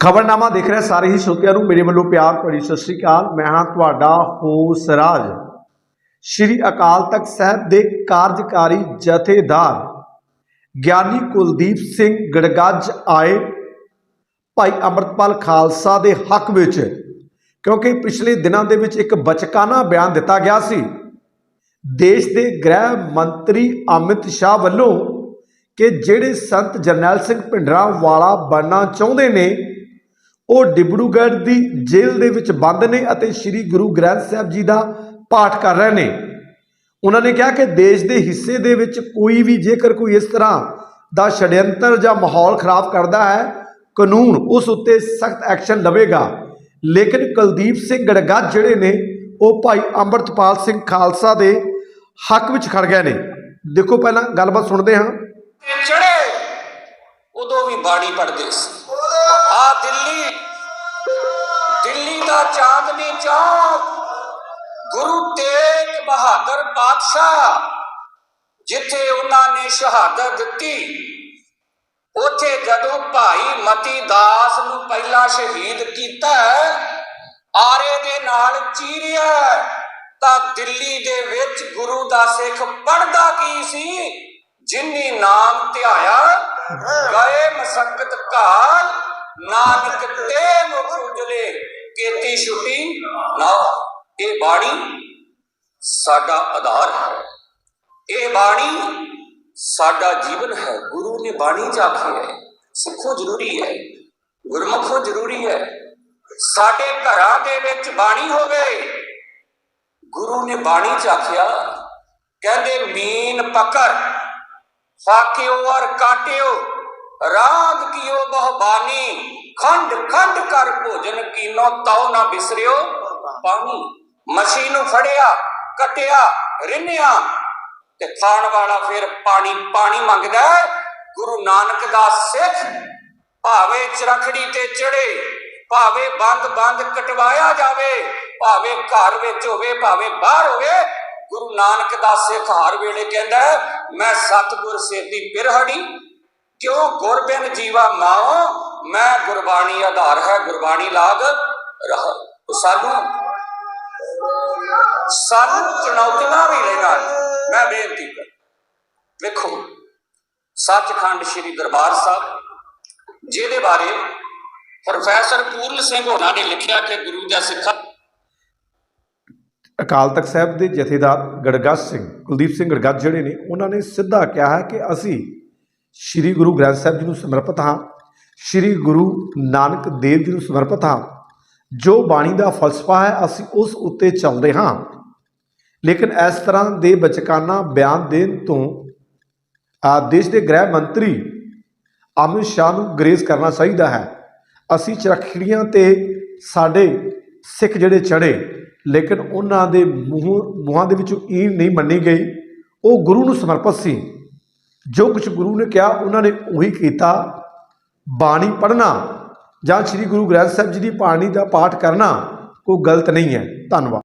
ਖਬਰਨਾਮਾ ਦੇਖ ਰਹੇ ਸਾਰੇ ਹੀ ਸਰੋਤਿਆਂ ਨੂੰ। ਮੇਰੇ ਵੱਲੋਂ ਪਿਆਰ ਭਰੀ ਸਤਿ ਸ੍ਰੀ ਅਕਾਲ। ਮੈਂ ਹਾਂ ਤੁਹਾਡਾ ਹੋਸ ਰਾਜ। ਸ਼੍ਰੀ ਅਕਾਲ ਤਖਤ ਸਾਹਿਬ ਦੇ ਕਾਰਜਕਾਰੀ ਜਥੇਦਾਰ ਗਿਆਨੀ ਕੁਲਦੀਪ ਸਿੰਘ ਗੜਗੱਜ ਆਏ ਭਾਈ ਅਮਰਤਪਾਲ ਖਾਲਸਾ ਦੇ ਹੱਕ ਵਿੱਚ, ਕਿਉਂਕਿ ਪਿਛਲੇ ਦਿਨਾਂ ਦੇ ਵਿੱਚ ਇੱਕ ਬਚਕਾਨਾ ਬਿਆਨ ਦਿੱਤਾ ਗਿਆ ਸੀ। ਦੇਸ਼ ਦੇ ਗ੍ਰਹਿ ਮੰਤਰੀ ਅਮਿਤ ਸ਼ਾਹ ਵੱਲੋਂ ਕਿ ਜਿਹੜੇ ਸੰਤ ਜਰਨੈਲ ਸਿੰਘ ਭਿੰਡਰਾਂ ਵਾਲਾ ਬਣਨਾ ਚਾਹੁੰਦੇ ਨੇ ਉਹ ਡਿਬੜੂਗੜ੍ਹ ਦੀ ਜੇਲ੍ਹ ਦੇ ਵਿੱਚ ਬੰਦ ਨੇ ਅਤੇ ਸ੍ਰੀ ਗੁਰੂ ਗ੍ਰੰਥ ਸਾਹਿਬ ਜੀ ਦਾ ਪਾਠ ਕਰ ਰਹੇ ਨੇ। ਉਹਨਾਂ ਨੇ ਕਿਹਾ ਕਿ ਦੇਸ਼ ਦੇ ਹਿੱਸੇ ਦੇ ਵਿੱਚ ਕੋਈ ਵੀ ਜੇਕਰ ਕੋਈ ਇਸ ਤਰ੍ਹਾਂ ਦਾ ਛੜਯੰਤਰ ਜਾਂ ਮਾਹੌਲ ਖਰਾਬ ਕਰਦਾ ਹੈ, ਕਾਨੂੰਨ ਉਸ ਉੱਤੇ ਸਖਤ ਐਕਸ਼ਨ ਲਵੇਗਾ। ਲੇਕਿਨ ਕੁਲਦੀਪ ਸਿੰਘ ਗੜਗਾ ਜਿਹੜੇ ਨੇ, ਉਹ ਭਾਈ ਅੰਮ੍ਰਿਤਪਾਲ ਸਿੰਘ ਖਾਲਸਾ ਦੇ ਹੱਕ ਵਿੱਚ ਖੜ ਗਏ ਨੇ। ਦੇਖੋ ਪਹਿਲਾਂ ਗੱਲਬਾਤ ਸੁਣਦੇ ਹਾਂ। ਤੇ ਉਦੋਂ ਵੀ ਬਾਣੀ ਪੜਦੇ ਸੀ। ਆ ਦਿੱਲੀ ਚਾਂਦਨੀ ਚੌਕ ਗੁਰੂ ਤੇਗ ਬਹਾਦਰ ਪਾਤਸ਼ਾਹ, ਜਿੱਥੇ ਉਹਨਾਂ ਨੇ ਸ਼ਹਾਦਤ ਦਿੱਤੀ, ਉੱਥੇ ਜਦੋਂ ਭਾਈ ਮਤੀ ਦਾਸ ਨੂੰ ਪਹਿਲਾ ਸ਼ਹੀਦ ਕੀਤਾ ਆਰੇ ਦੇ ਨਾਲ ਚੀਰਿਆ ਤਾਂ ਦਿੱਲੀ ਦੇ ਵਿੱਚ ਗੁਰੂ ਦਾ ਸਿੱਖ ਪੜਦਾ ਕੀ ਸੀ? ਜਿਨੀ ਨਾਮ ਧਿਆਇਆ, ਗਏ ਮਸਕਤ ਕਾਲ, ਨਾਨਕ ਤੇ ਕੀਤੀ ਛੁੱਟੀ ਨਾ ਇਹ ਬਾਣੀ ਸਾਡਾ ਆਧਾਰ ਹੈ। ਇਹ ਬਾਣੀ ਸਾਡਾ ਜੀਵਨ ਹੈ। ਗੁਰੂ ਨੇ ਬਾਣੀ ਚ ਆਖੀ ਹੈ, ਸਿੱਖੋ ਜ਼ਰੂਰੀ ਹੈ, ਗੁਰਮੁਖੋ ਜ਼ਰੂਰੀ ਹੈ। ਸਾਡੇ ਘਰਾਂ ਦੇ ਵਿੱਚ ਬਾਣੀ ਹੋਵੇ। ਗੁਰੂ ਨੇ ਬਾਣੀ ਚ ਆਖਿਆ, ਕਹਿੰਦੇ, ਮੀਨ ਪਕੜ, ਫਾਕਿਓ ਔਰ ਕਾਟਿਓ, ਰਾਗ ਕੀਓ ਬਹੁਬਾਨੀ ਖੰਡ ਖੰਡ ਕਰ ਭੋਜਨ ਕੀਨੋ ਤਉ ਨਾ ਬਿਸਰਿਓ। ਪਾਣੀ ਮਛੀ ਨੂੰ ਫੜਿਆ, ਕਟਿਆ, ਰਿੰਨਿਆ ਤੇ ਖਾਣ ਵਾਲਾ ਫਿਰ ਪਾਣੀ ਪਾਣੀ ਮੰਗਦਾ ਗੁਰੂ ਨਾਨਕ ਦਾ ਸਿੱਖ ਭਾਵੇਂ ਚਰਖੜੀ ਤੇ ਚੜੇ ਭਾਵੇਂ ਬੰਦ ਬੰਦ ਕਟਵਾਇਆ ਜਾਵੇ, ਭਾਵੇਂ ਘਰ ਵਿੱਚ ਹੋਵੇ, ਭਾਵੇਂ ਬਾਹਰ ਹੋਵੇ, ਗੁਰੂ ਨਾਨਕ ਦਾ ਸਿੱਖ ਹਰ ਵੇਲੇ ਕਹਿੰਦਾ ਮੈਂ ਸਤਿਗੁਰ ਸੇਤੀ ਪਿਰਹੜੀ, ਕਿਉਂ ਗੁਰਬਿਨ ਜੀਵਾ ਮਾਓ ਮੈਂ ਗੁਰਬਾਣੀ ਆਧਾਰ ਹੈ, ਗੁਰਬਾਣੀ ਲਾਗ ਰਹਾ। ਸਾਨੂੰ ਸਾਨੂੰ ਚੁਣੌਤੀਆਂ ਵੀ ਲੈਣਾ ਮੈਂ ਬੇਨਤੀ ਕਰ ਵੇਖੋ, ਸੱਚਖੰਡ ਸ੍ਰੀ ਦਰਬਾਰ ਸਾਹਿਬ, ਜਿਹਦੇ ਬਾਰੇ ਪ੍ਰੋਫੈਸਰ ਪੂਰਨ ਸਿੰਘ ਹੋਣਾ ਨੇ ਲਿਖਿਆ ਕਿ ਗੁਰੂ ਦਾ ਸਿੱਖਾ ਅਕਾਲ ਤਖਤ ਸਾਹਿਬ ਦੇ ਜਥੇਦਾਰ ਗੜਗੱਜ ਸਿੰਘ, ਕੁਲਦੀਪ ਸਿੰਘ ਗੜਗੱਜ ਜਿਹੜੇ ਨੇ, ਉਹਨਾਂ ਨੇ ਸਿੱਧਾ ਕਿਹਾ ਹੈ ਕਿ ਅਸੀਂ ਸ੍ਰੀ ਗੁਰੂ ਗ੍ਰੰਥ ਸਾਹਿਬ ਜੀ ਨੂੰ ਸਮਰਪਿਤ ਹਾਂ। ਸ੍ਰੀ ਗੁਰੂ ਨਾਨਕ ਦੇਵ ਜੀ ਨੂੰ ਸਮਰਪਿਤ ਹਾਂ। ਜੋ ਬਾਣੀ ਦਾ ਫਲਸਫਾ ਹੈ, ਅਸੀਂ ਉਸ ਉੱਤੇ ਚੱਲਦੇ ਹਾਂ। ਲੇਕਿਨ ਇਸ ਤਰ੍ਹਾਂ ਦੇ ਬਚਕਾਨਾ ਬਿਆਨ ਦੇਣ ਤੋਂ ਆ ਦੇਸ਼ ਦੇ ਗ੍ਰਹਿ ਮੰਤਰੀ ਅਮਿਤ ਸ਼ਾਹ ਨੂੰ ਗਰੇਜ਼ ਕਰਨਾ ਚਾਹੀਦਾ ਹੈ। ਅਸੀਂ ਚਰਖੜੀਆਂ ਤੇ ਸਾਡੇ ਸਿੱਖ ਜਿਹੜੇ ਚੜੇ ਲੇਕਿਨ ਉਹਨਾਂ ਦੇ ਮੂੰਹ, ਮੂੰਹਾਂ ਦੇ ਵਿੱਚੋਂ ਈਨ ਨਹੀਂ ਮੰਨੀ ਗਈ। ਉਹ ਗੁਰੂ ਨੂੰ ਸਮਰਪਿਤ ਸੀ। ਜੋ ਕੁਝ ਗੁਰੂ ਨੇ ਕਿਹਾ, ਉਹਨਾਂ ਨੇ ਉਹੀ ਕੀਤਾ। ਬਾਣੀ ਪੜ੍ਹਨਾ ਜਾਂ ਸ੍ਰੀ ਗੁਰੂ ਗ੍ਰੰਥ ਸਾਹਿਬ ਜੀ ਦੀ ਬਾਣੀ ਦਾ ਪਾਠ ਕਰਨਾ ਕੋਈ ਗਲਤ ਨਹੀਂ ਹੈ। ਧੰਨਵਾਦ।